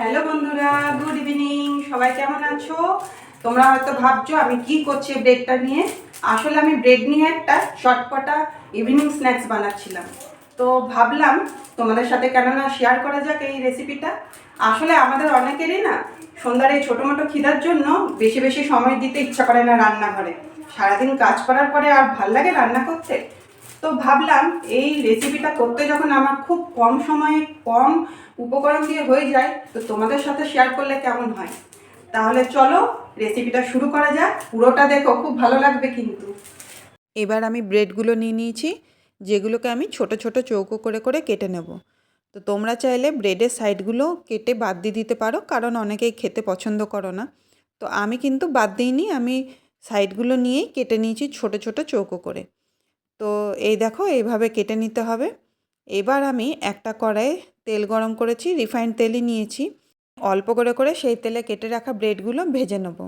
Hello বন্ধুরা good evening সবাই কেমন আছো? তোমরা হয়তো ভাবছ আমি কি করছি ব্রেডটা নিয়ে। আসলে আমি ব্রেড নিয়ে একটা চটপটা ইভিনিং স্ন্যাক্স বানাচ্ছিলাম। তো ভাবলাম তোমাদের সাথে কেননা শেয়ার করা যাক এই রেসিপিটা আসলে আমাদের অনেকেরই না সন্ধ্যার এই ছোটো মোটো খিদার জন্য বেশি বেশি সময় দিতে ইচ্ছা করে না রান্নাঘরে। সারাদিন কাজ করার পরে আর ভালো লাগে রান্না করতে? তো ভাবলাম এই রেসিপিটা করতে যখন আমার খুব কম সময়ে কম উপকরণ দিয়ে হয়ে যায়, তো তোমাদের সাথে শেয়ার করলে কেমন হয়? তাহলে চলো রেসিপিটা শুরু করা যাক। পুরোটা দেখো, খুব ভালো লাগবে কিন্তু। এবার আমি ব্রেডগুলো নিয়ে নিয়েছি, যেগুলোকে আমি ছোট ছোট চৌকো করে করে কেটে নেব। তো তোমরা চাইলে ব্রেডের সাইডগুলো কেটে বাদ দিয়ে দিতে পারো, কারণ অনেকেই খেতে পছন্দ করো না। তো আমি কিন্তু বাদ দিইনি, আমি সাইডগুলো নিয়েই কেটে নিয়েছি ছোট ছোট চৌকো করে। তো এই দেখো, এইভাবে কেটে নিতে হবে। এবার আমি একটা কড়াইয়ে তেল গরম করেছি রিফাইন্ড তেলই নিয়েছি। অল্প করে করে সেই তেলে কেটে রাখা ব্রেডগুলো ভেজে নেব।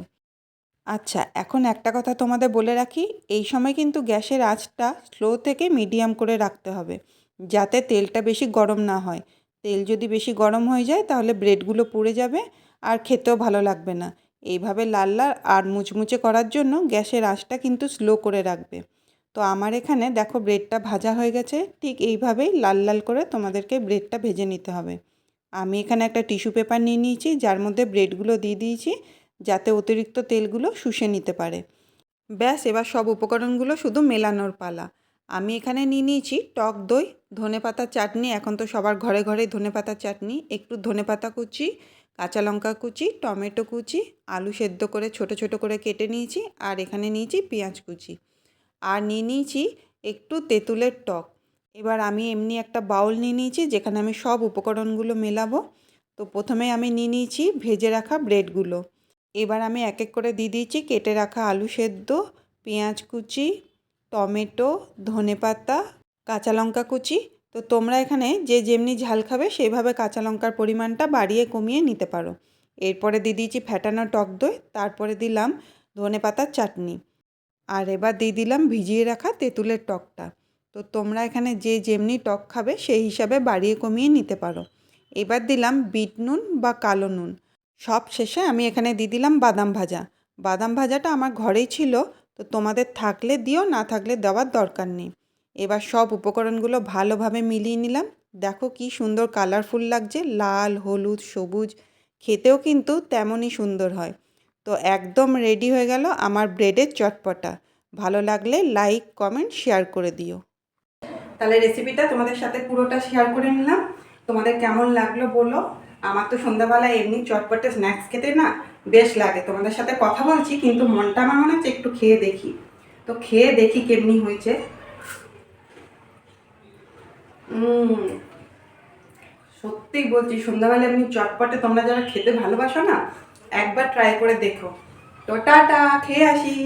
আচ্ছা এখন একটা কথা তোমাদের বলে রাখি, এই সময় কিন্তু গ্যাসের আঁচটা স্লো থেকে মিডিয়াম করে রাখতে হবে, যাতে তেলটা বেশি গরম না হয়। তেল যদি বেশি গরম হয়ে যায়, তাহলে ব্রেডগুলো পুড়ে যাবে আর খেতেও ভালো লাগবে না। এইভাবে লাল লাল আর মুচমুচে করার জন্য গ্যাসের আঁচটা কিন্তু স্লো করে রাখবে। তো আমার এখানে দেখো ব্রেডটা ভাজা হয়ে গেছে। ঠিক এইভাবেই লাল লাল করে তোমাদেরকে ব্রেডটা ভেজে নিতে হবে। আমি এখানে একটা টিস্যু পেপার নিয়ে নিয়েছি, যার মধ্যে ব্রেডগুলো দিয়ে দিয়েছি, যাতে অতিরিক্ত তেলগুলো শুষে নিতে পারে। ব্যাস, এবার সব উপকরণগুলো শুধু মেলানোর পালা। আমি এখানে নিয়ে নিয়েছি টক দই ধনেপাতার চাটনি, এখন তো সবার ঘরে ঘরে ধনেপাতার চাটনি। একটু ধনেপাতা কুচি, কাঁচা লঙ্কা কুচি, টমেটো কুচি, আলু সেদ্ধ করে ছোট ছোট করে কেটে নিয়েছি, আর এখানে নিয়েছি পেঁয়াজ কুচি। আর নিয়ে নিয়েছি একটু তেঁতুলের টক। এবার আমি এমনি একটা বাউল নিয়ে নিয়েছি, যেখানে আমি সব উপকরণগুলো মেলাবো। তো প্রথমে আমি নিয়ে নিয়েছি ভেজে রাখা ব্রেডগুলো। এবার আমি এক এক করে দিয়ে দিয়েছি কেটে রাখা আলু সেদ্ধ, পেঁয়াজ কুচি, টমেটো ধনেপাতা কাঁচা লঙ্কা কুচি। তো তোমরা এখানে যে যেমনি ঝাল খাবে সেইভাবে কাঁচা লঙ্কার পরিমাণটা বাড়িয়ে কমিয়ে নিতে পারো। এরপরে দিয়ে দিয়েছি ফ্যাটানো টক দই, তারপরে দিলাম ধনেপাতার চাটনি। আর এবার দিয়ে দিলাম ভিজিয়ে রাখা তেঁতুলের টকটা। তো তোমরা এখানে যে যেমনি টক খাবে, সেই হিসাবে বাড়িয়ে কমিয়ে নিতে পারো। এবার দিলাম বিট নুন বা কালো নুন। সব শেষে আমি এখানে দিয়ে দিলাম বাদাম ভাজা। বাদাম ভাজাটা আমার ঘরেই ছিল, তো তোমাদের থাকলে দিও, না থাকলে দেওয়ার দরকার নেই। এবার সব উপকরণগুলো ভালোভাবে মিলিয়ে নিলাম। দেখো কি সুন্দর কালারফুল লাগছে, লাল, হলুদ, সবুজ। খেতেও কিন্তু তেমনই সুন্দর হয়। তো একদম রেডি হয়ে গেল আমার ব্রেডের চটপটা। ভালো লাগলে লাইক কমেন্ট শেয়ার করে দিও। তাহলে রেসিপিটা তোমাদের সাথে পুরোটা শেয়ার করে নিলাম। তোমাদের কেমন লাগল বলো। আমার তো সন্ধ্যাবেলায় এমনি চটপটে স্ন্যাক্স খেতে না বেশ লাগে। তোমাদের সাথে কথা বলছি কিন্তু মনটা আমার মনে হচ্ছে একটু খেয়ে দেখি। তো খেয়ে দেখি কেমনি হয়েছে। উম, সত্যিই বলছি সন্ধ্যাবেলা এমনি চটপটে তোমরা যারা খেতে ভালোবাসো না একবার ট্রাই করে দেখো। তো টাটা খেয়ে আসি।